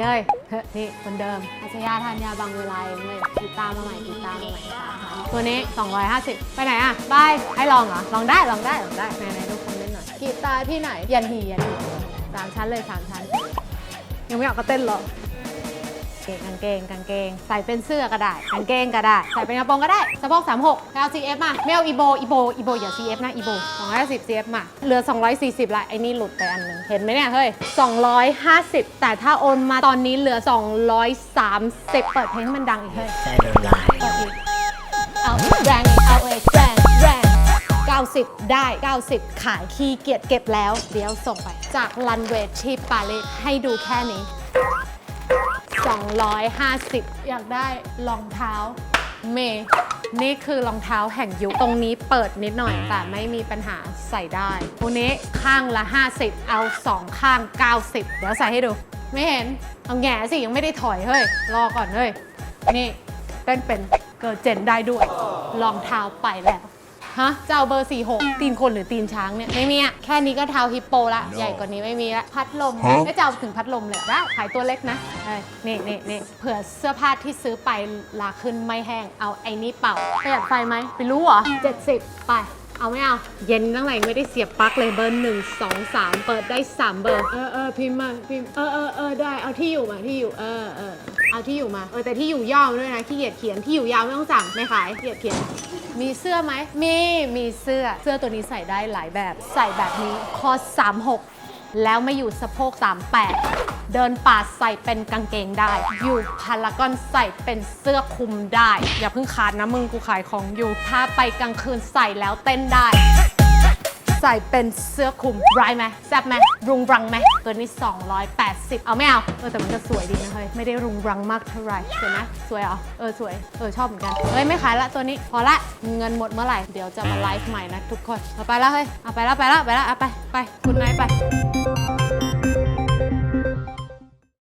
เฮ้ยเฮ้ยนี่คนเดิมอาชญาธัญญาบางเวลาเองเลยติดตามมาใหม่ติดตามมาใหม่สามพันตัวนี้ 250 ไปไหนอะบายให้ลองเหรอ ลองได้ ลองได้ ลองได้ไหนไหนดูคอมเมนต์หน่อย กีตาร์ที่ไหน ยันหียันหีสามชั้นเลยสามชั้น ยังไม่ออกก็เต้นหรอกเก งกางเกงกางเกง ใส่เป็นเสื้อก็ได้กางเกงก็ได้ ใส่เป็นกระโปรงก็ได้สะโพก36เอา CF มาไม่เอาอีโบอีโบอีโบอย่า CF นะอีโบ250 CF มาเหลือ 240 ละไอ้นี่หลุดไปอันหนึงเห็นไหมเนี่ยเฮ้ย250 แต่ถ้าโอนมาตอนนี้เหลือ 230 เปิดเพลงให้มันดังอีกเฮ้ยใจละลายเปิดอีกเอาอีกแรงอีกเอาเอกแรงแรง90 ได้ 90 ขายขี้เกียจเก็บแล้ว เดี๋ยวส่งไป จากรันเวย์ที่ปารีสให้ดูแค่นี้ 250 อยากได้รองเท้าเมย์นี่คือรองเท้าแห่งยุค ตรงนี้เปิดนิดหน่อย แต่ไม่มีปัญหาใส่ได้ตัวนี้ข้างละ 50 เอา 2 ข้าง 90 เดี๋ยวใส่ให้ดู ไม่เห็น เอาแง่สิ ยังไม่ได้ถอยเฮ้ย รอก่อนเฮ้ย นี่เต้นเป็นเกิดเจนได้ด้วยรองเท้าไปแล้ว ฮะจะเอาเบอร์ 46 ตีนคนหรือตีนช้างเนี่ย ไม่มีอะแค่นี้ก็เท้าฮิปโปละ ใหญ่กว่านี้ไม่มีละ พัดลมไม่จะเอาถึงพัดลมเลยเหรอได้ขายตัวเล็กนะเอ้ยนี่นี่นี่เผื่อเสื้อผ้าที่ซื้อไปลาขึ้นไม่แห้ง เอาไอ้นี่เป่าประหยัดไฟไหมไปรู้เหรอ70 ไป เอาไม่เอา เย็นตั้งไหนไม่ได้เสียบปลั๊กเลยเบอร์หนึ่งสองสามเปิดได้3เบอร์ เออเออพิมพ์มาพิมพ์เออเออเออได้เอาที่อยู่มาที่อยู่เออเออเอาที่อยู่มาเออแต่ที่อยู่ย่อมด้วยนะขี้เกียจเขียนที่อยู่ยาวไม่ต้องสั่งไม่ขายขี้เกียจเขียนมีเสื้อไหมมีมีเสื้อเสื้อตัวนี้ใส่ได้หลายแบบ ใส่แบบนี้คอส36 แล้วมาอยู่สะโพก38 เดินป่าใส่เป็นกางเกงได้ อยู่พารากอนใส่เป็นเสื้อคลุมได้ อย่าเพิ่งขาดนะมึงกูขายของอยู่ ถ้าไปกลางคืนใส่แล้วเต้นได้ ใส่เป็นเสื้อคลุมร้ายไหมแซ่บไหมรุงรังไหมตัวนี้ 280 เอาไม่เอาเออแต่มันก็สวยดีนะเฮ้ยไม่ได้รุงรังมากเท่าไหร่สวยไหมสวยเหรอเออสวยเออชอบเหมือนกันเฮ้ยไม่ขายละตัวนี้พอละเงินหมดเมื่อไหร่เดี๋ยวจะมาไลฟ์ใหม่นะทุกคนเอาไปล้วเฮ้ยเอาไปล้วไปล้วไปล้วเอาไปไปคุณนายไป